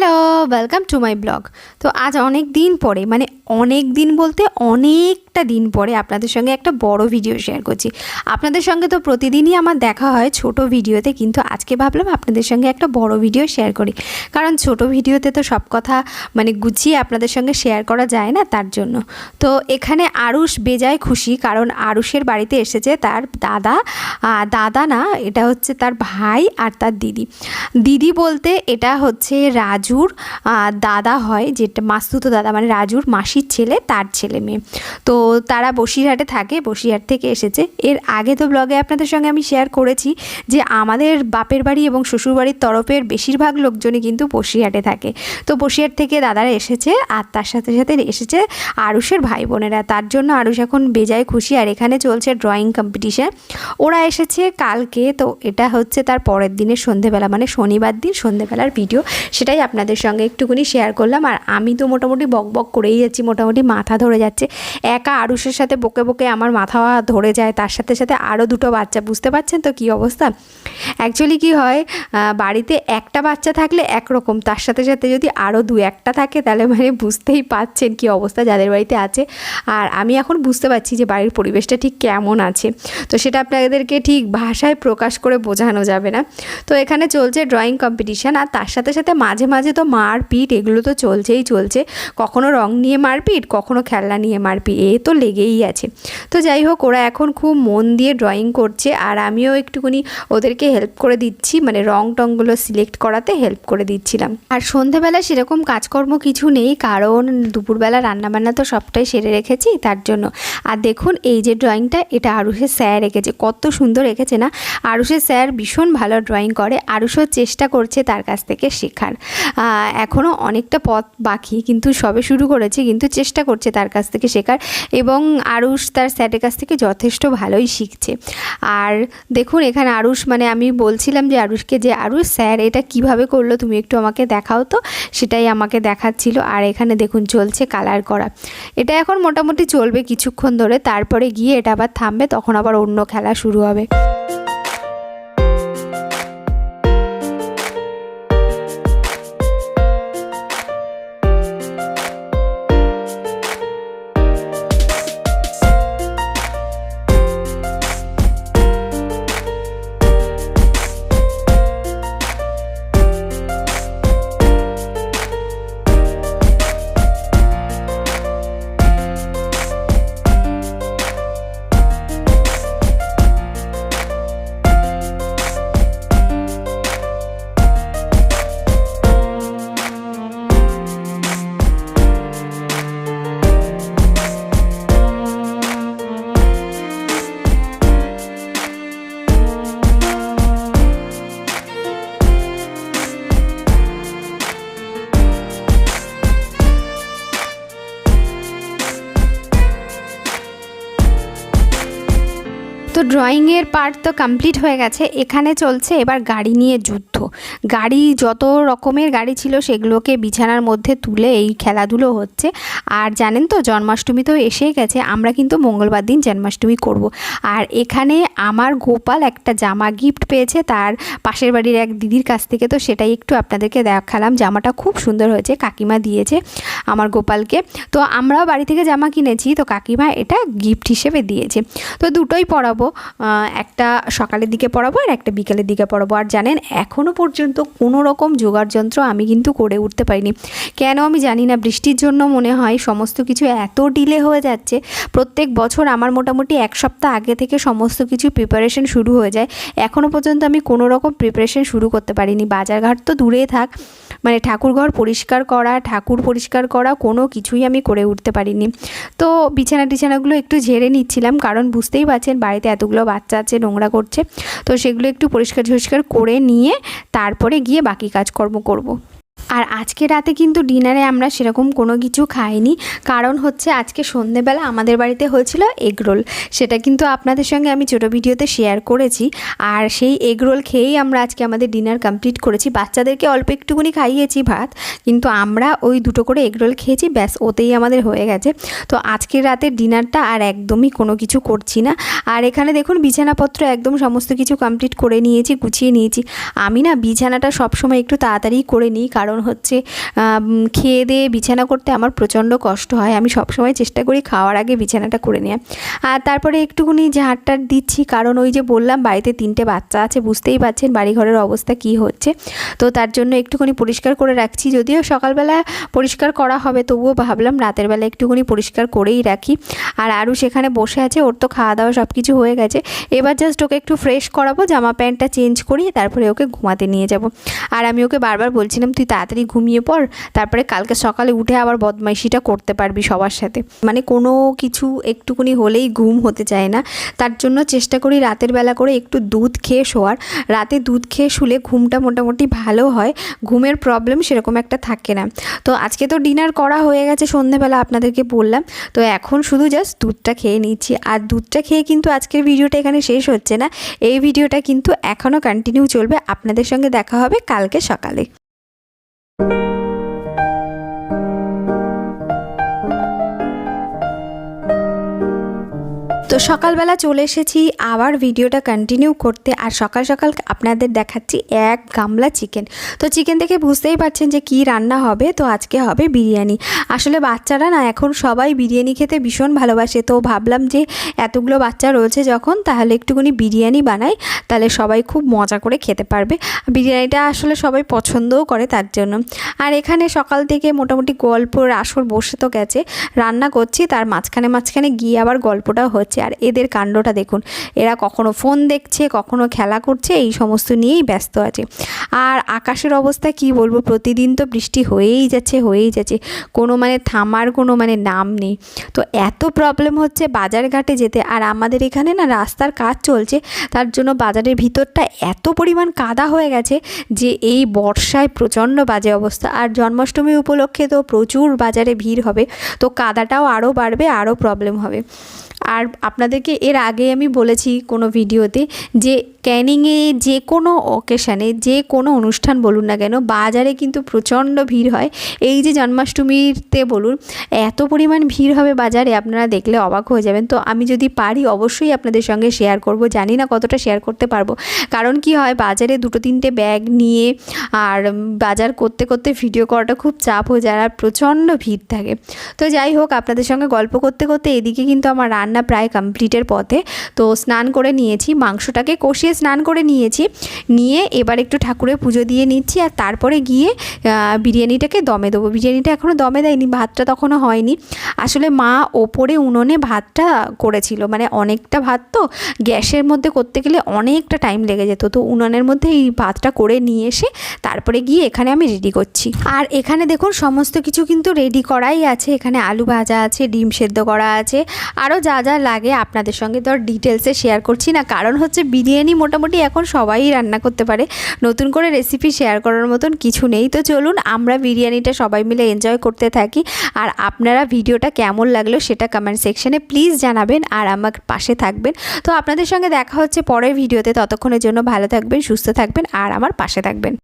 Hello. Welcome to my blog তো আজ অনেক দিন পরে মানে অনেক দিন বলতে অনেকটা দিন পরে আপনাদের সঙ্গে একটা বড় ভিডিও শেয়ার করছি। আপনাদের সঙ্গে তো প্রতিদিনই আমার দেখা হয় ছোট ভিডিওতে কিন্তু আজকে ভাবলাম আপনাদের সঙ্গে একটা বড় ভিডিও শেয়ার করি। কারণ ছোট ভিডিওতে তো সব কথা মানে গুছিয়ে আপনাদের সঙ্গে শেয়ার করা যায় না তার জন্য। তো এখানে আরুষ বেজায় খুশি, কারণ আরুষের বাড়িতে এসেছে তার দাদা। দাদা না, এটা হচ্ছে তার ভাই আর তার দিদি। দিদি বলতে এটা হচ্ছে রাজুর দাদা হয়, যেটা মাস্তুতো দাদা মানে রাজুর মাসির ছেলে, তার ছেলে মেয়ে। তো তারা বসিরহাটে থাকে, বসিরহাট থেকে এসেছে। এর আগে তো ব্লগে আপনাদের সঙ্গে আমি শেয়ার করেছি যে আমাদের বাপের বাড়ি এবং শ্বশুরবাড়ির তরফের বেশিরভাগ লোকজনই কিন্তু বসিরহাটে থাকে। তো বসিরহাট থেকে দাদারা এসেছে, আর তার সাথে সাথে এসেছে আরুষের ভাই বোনেরা। তার জন্য আরুষ এখন বেজায় খুশি, আর এখানে চলছে ড্রয়িং কম্পিটিশান ওরা এসেছে কালকে, তো এটা হচ্ছে তার পরের দিনের সন্ধেবেলা মানে শনিবার দিন সন্ধেবেলার ভিডিও সেটাই আপনাদের সঙ্গে একটুখানি শেয়ার করলাম। আর আমি তো মোটামুটি বক বক করেই যাচ্ছি, মোটামুটি মাথা ধরে যাচ্ছে। একা আরুষের সাথে বকে বকে আমার মাথা ধরে যায়, তার সাথে সাথে আরও দুটো বাচ্চা, বুঝতে পারছেন তো কী অবস্থা? অ্যাকচুয়ালি কি হয় বাড়িতে একটা বাচ্চা থাকলে একরকম, তার সাথে সাথে যদি আরও দু একটা থাকে, তাহলে মানে বুঝতেই পাচ্ছেন কি অবস্থা যাদের বাড়িতে আছে। আর আমি এখন বুঝতে পারছি যে বাড়ির পরিবেশটা ঠিক কেমন আছে। তো সেটা আপনাদেরকে ঠিক ভাষায় প্রকাশ করে বোঝানো যাবে না। তো এখানে চলছে ড্রয়িং কম্পিটিশান আর তার সাথে সাথে মাঝে মাঝে তো মারপিট, এগুলো তো চলছেই চলছে। কখনো রং নিয়ে মারপিট, কখনো খেলনা নিয়ে মারপিট, এ তো লেগেই আছে। তো যাই হোক, ওরা এখন খুব মন দিয়ে ড্রয়িং করছে আর আমিও একটুখানি ওদেরকে হেল্প করে দিচ্ছি মানে রং টংগুলো সিলেক্ট করাতে হেল্প করে দিচ্ছিলাম। আর সন্ধেবেলা সেরকম কাজকর্ম কিছু নেই, কারণ দুপুরবেলা রান্নাবান্না তো সবটাই সেরে রেখেছি, তার জন্য। আর দেখুন, এই যে ড্রয়িংটা এটা আরুষের স্যার রেখেছে কত সুন্দর রেখেছে না? আরুষের স্যার ভীষণ ভালো ড্রয়িং করে, আরুষও চেষ্টা করছে তার কাছ থেকে শেখার। এখনও অনেকটা পথ বাকি, কিন্তু সবে শুরু করেছে, কিন্তু চেষ্টা করছে তার কাছ থেকে শেখার এবং আরুষ তার স্যারের কাছ থেকে যথেষ্ট ভালোই শিখছে। আর দেখুন, এখানে আরুষ মানে আমি বলছিলাম যে আরুষকে যে, আরুষ, স্যার, এটা কীভাবে করল? তুমি একটু আমাকে দেখাও তো। সেটাই আমাকে দেখাচ্ছিল। আর এখানে দেখুন, চলছে কালার করা। এটা এখন মোটামুটি চলবে কিছুক্ষণ ধরে, তারপরে গিয়ে এটা আবার থামবে, তখন আবার অন্য খেলা শুরু হবে। তো ড্রয়িংয়ের পার্ট তো কমপ্লিট হয়ে গেছে এখানে চলছে এবার গাড়ি নিয়ে যুদ্ধ। গাড়ি যত রকমের গাড়ি ছিল সেগুলোকে বিছানার মধ্যে তুলে এই খেলাধুলো হচ্ছে। আর জানেন তো জন্মাষ্টমী তো এসেই গেছে আমরা কিন্তু মঙ্গলবার দিন জন্মাষ্টমী করব। আর এখানে আমার গোপাল একটা জামা গিফট পেয়েছে তার পাশের বাড়ির এক দিদির কাছ থেকে। তো সেটাই একটু আপনাদেরকে দেখালাম জামাটা খুব সুন্দর হয়েছে কাকিমা দিয়েছে আমার গোপালকে। তো আমরাও বাড়ি থেকে জামা কিনেছি তো কাকিমা এটা গিফট হিসেবে দিয়েছে। তো দুটোই আহ, একটা সকালের দিকে পরাবো আর একটা বিকেলের দিকে পরাবো। আর জানেন এখনও পর্যন্ত কোনো রকম জোগাড় যন্ত্র আমি কিন্তু করে উঠতে পারিনি। কেন আমি জানি না, বৃষ্টির জন্য মনে হয় সমস্ত কিছু এত ডিলে হয়ে যাচ্ছে। প্রত্যেক বছর আমার মোটামুটি এক সপ্তাহ আগে থেকে সমস্ত কিছু প্রিপারেশন শুরু হয়ে যায়। এখনও পর্যন্ত আমি কোনো রকম প্রিপারেশন শুরু করতে পারিনি। বাজারঘাট তো দূরেই থাক। মানে ঠাকুরঘর পরিষ্কার করা, ঠাকুর পরিষ্কার করা, কোনো কিছুই আমি করে উঠতে পারিনি তো বিছানা টিছানাগুলো একটু ঝেড়ে নিচ্ছিলাম, কারণ বুঝতেই পারছেন বাড়িতে এতগুলো বাচ্চা আছে, নোংরা করছে তো সেগুলো একটু পরিষ্কার ঝরিষ্কার করে নিয়ে তারপরে গিয়ে বাকি কাজকর্ম করব। আর আজকে রাতে কিন্তু ডিনারে আমরা সেরকম কোনো কিছু খাইনি। কারণ হচ্ছে আজকে সন্ধেবেলা আমাদের বাড়িতে হয়েছিল এগ রোল। সেটা কিন্তু আপনাদের সঙ্গে আমি ছোটো ভিডিওতে শেয়ার করেছি। আর সেই এগ রোল খেয়েই আমরা আজকে আমাদের ডিনার কমপ্লিট করেছি। বাচ্চাদেরকে অল্প একটুকুনি খাইয়েছি ভাত, কিন্তু আমরা ওই দুটো করে এগ রোল খেয়েছি, ব্যাস ওতেই আমাদের হয়ে গেছে। তো আজকের রাতের ডিনারটা আর একদমই কোনো কিছু করছি না। আর এখানে দেখুন বিছানাপত্র একদম সমস্ত কিছু কমপ্লিট করে নিয়েছি, গুছিয়ে নিয়েছি। আমি না বিছানাটা সবসময় একটু তাড়াতাড়ি করে নিই, কারণ কারণ হচ্ছে খেয়ে দিয়ে বিছানা করতে আমার প্রচণ্ড কষ্ট হয়। আমি সবসময় চেষ্টা করি খাওয়ার আগে বিছানাটা করে নেওয়া আর তারপরে একটুখানি ঝাড়টার দিচ্ছি, কারণ ওই যে বললাম, বাড়িতে তিনটে বাচ্চা আছে, বুঝতেই পারছেন বাড়িঘরের অবস্থা কি হচ্ছে। তো তার জন্য একটুখানি পরিষ্কার করে রাখছি, যদিও সকালবেলা পরিষ্কার করা হবে, তবুও ভাবলাম রাতের বেলা একটুখানি পরিষ্কার করেই রাখি। আর আরও সেখানে বসে আছে, ওর তো খাওয়া দাওয়া সব কিছু হয়ে গেছে। এবার জাস্ট ওকে একটু ফ্রেশ করাবো, জামা প্যান্টটা চেঞ্জ করি তারপরে ওকে ঘুমাতে নিয়ে যাব। আর আমি ওকে বারবার বলছিলাম, তুই তাড়াতাড়ি ঘুমিয়ে পড়, তারপরে কালকে সকালে উঠে আবার বদমাইশিটা করতে পারবি সবার সাথে। মানে কোনো কিছু একটুকুনি হলেই ঘুম হতে চায় না। তার জন্য চেষ্টা করি রাতের বেলা করে একটু দুধ খেয়ে শোয়ার। রাতে দুধ খেয়ে শুলে ঘুমটা মোটামুটি ভালো হয়, ঘুমের প্রবলেম সেরকম একটা থাকে না। তো আজকে তো ডিনার করা হয়ে গেছে সন্ধেবেলা আপনাদেরকে বললাম। তো এখন শুধু জাস্ট দুধটা খেয়ে নিচ্ছি। আর দুধটা খেয়ে কিন্তু আজকের ভিডিওটা এখানে শেষ হচ্ছে না। এই ভিডিওটা কিন্তু এখনও কন্টিনিউ চলবে। আপনাদের সঙ্গে দেখা হবে কালকে সকালে। সকালবেলা চলে এসেছি, আবার ভিডিওটা কন্টিনিউ করতে। আর সকাল সকাল আপনাদের দেখাচ্ছি এক গামলা চিকেন তো চিকেন দেখে বুঝতেই পারছেন যে কি রান্না হবে, তো আজকে হবে বিরিয়ানি। আসলে বাচ্চারা না এখন সবাই বিরিয়ানি খেতে ভীষণ ভালোবাসে। তো ভাবলাম যে এতগুলো বাচ্চা রয়েছে যখন, তাহলে একটুখানি বিরিয়ানি বানাই, তাহলে সবাই খুব মজা করে খেতে পারবে। বিরিয়ানিটা আসলে সবাই পছন্দও করে তার জন্য। আর এখানে সকাল থেকে মোটামুটি গল্পর আসর বসে তো গেছে। রান্না করছি, তার মাঝখানে মাঝখানে গিয়ে আবার গল্পটা হচ্ছে। আর এদের কাণ্ডটা দেখুন। এরা কখনো ফোন দেখছে, কখনো খেলা করছে, এই সমস্ত নিয়েই ব্যস্ত আছে। আর আকাশের অবস্থা কি বলব? প্রতিদিন তো বৃষ্টি হয়েই যাচ্ছে হয়েই যাচ্ছে। কোনো মানে থামার, কোনো মানে নাম নেই। তো এত প্রবলেম হচ্ছে বাজার ঘাটে যেতে। আর আমাদের এখানে না রাস্তার কাজ চলছে। তার জন্য বাজারের ভিতরটা এত পরিমাণ কাদা হয়ে গেছে যে এই বর্ষায় প্রচণ্ড বাজে অবস্থা। আর জন্মাষ্টমী উপলক্ষে তো প্রচুর বাজারে ভিড় হবে। তো কাদাটাও আরও বাড়বে আরও প্রবলেম হবে। আর আপনাদেরকে এর আগে আমি বলেছি কোনো ভিডিওতে যে ক্যানিংয়ে যে কোনো অকেশানে যে কোনো অনুষ্ঠান বলুন না কেন, বাজারে কিন্তু প্রচণ্ড ভিড় হয়। এই যে জন্মাষ্টমীতে বলুন, এত পরিমাণ ভিড় হবে বাজারে, আপনারা দেখলে অবাক হয়ে যাবেন। তো আমি যদি পারি, অবশ্যই আপনাদের সঙ্গে শেয়ার করব। জানি না কতটা শেয়ার করতে পারব। কারণ কি হয়, বাজারে দুটো তিনটে ব্যাগ নিয়ে আর বাজার করতে করতে ভিডিও করাটা খুব চাপ হয়ে যায় আর প্রচণ্ড ভিড় থাকে। তো যাই হোক, আপনাদের সঙ্গে গল্প করতে করতে এদিকে কিন্তু আমার রান্না প্রায় কমপ্লিটের পথে। তো স্নান করে নিয়েছি, মাংসটাকে কষিয়ে স্নান করে নিয়েছি। নিয়ে এবার একটু ঠাকুরের পুজো দিয়ে নিচ্ছি আর তারপরে গিয়ে বিরিয়ানিটাকে দমে দেবো। বিরিয়ানিটা এখনও দমে দেয়নি, ভাতটা তখনও হয়নি। আসলে মা ওপরে উনুনে ভাতটা করেছিল মানে অনেকটা ভাত তো গ্যাসের মধ্যে করতে গেলে অনেকটা টাইম লেগে যেত। তো উনুনের মধ্যে এই ভাতটা করে নিয়ে এসে তারপরে গিয়ে এখানে আমি রেডি করছি। আর এখানে দেখুন, সমস্ত কিছু কিন্তু রেডি করাই আছে। এখানে আলু ভাজা আছে, ডিম সেদ্ধ করা আছে, আরও যা যা লাগে আপনাদের সঙ্গে তো আর ডিটেলসে শেয়ার করছি না। কারণ হচ্ছে বিরিয়ানি মোটামুটি এখন সবাই রান্না করতে পারে। নতুন করে রেসিপি শেয়ার করার মতন কিছু নেই। তো চলুন, আমরা বিরিয়ানিটা সবাই মিলে এনজয় করতে থাকি। আর আপনারা ভিডিওটা কেমন লাগল সেটা কমেন্ট সেকশনে প্লিজ জানাবেন আর আমার পাশে থাকবেন। তো আপনাদের সঙ্গে দেখা হচ্ছে পরের ভিডিওতে। ততক্ষণের জন্য ভালো থাকবেন, সুস্থ থাকবেন আর আমার পাশে থাকবেন।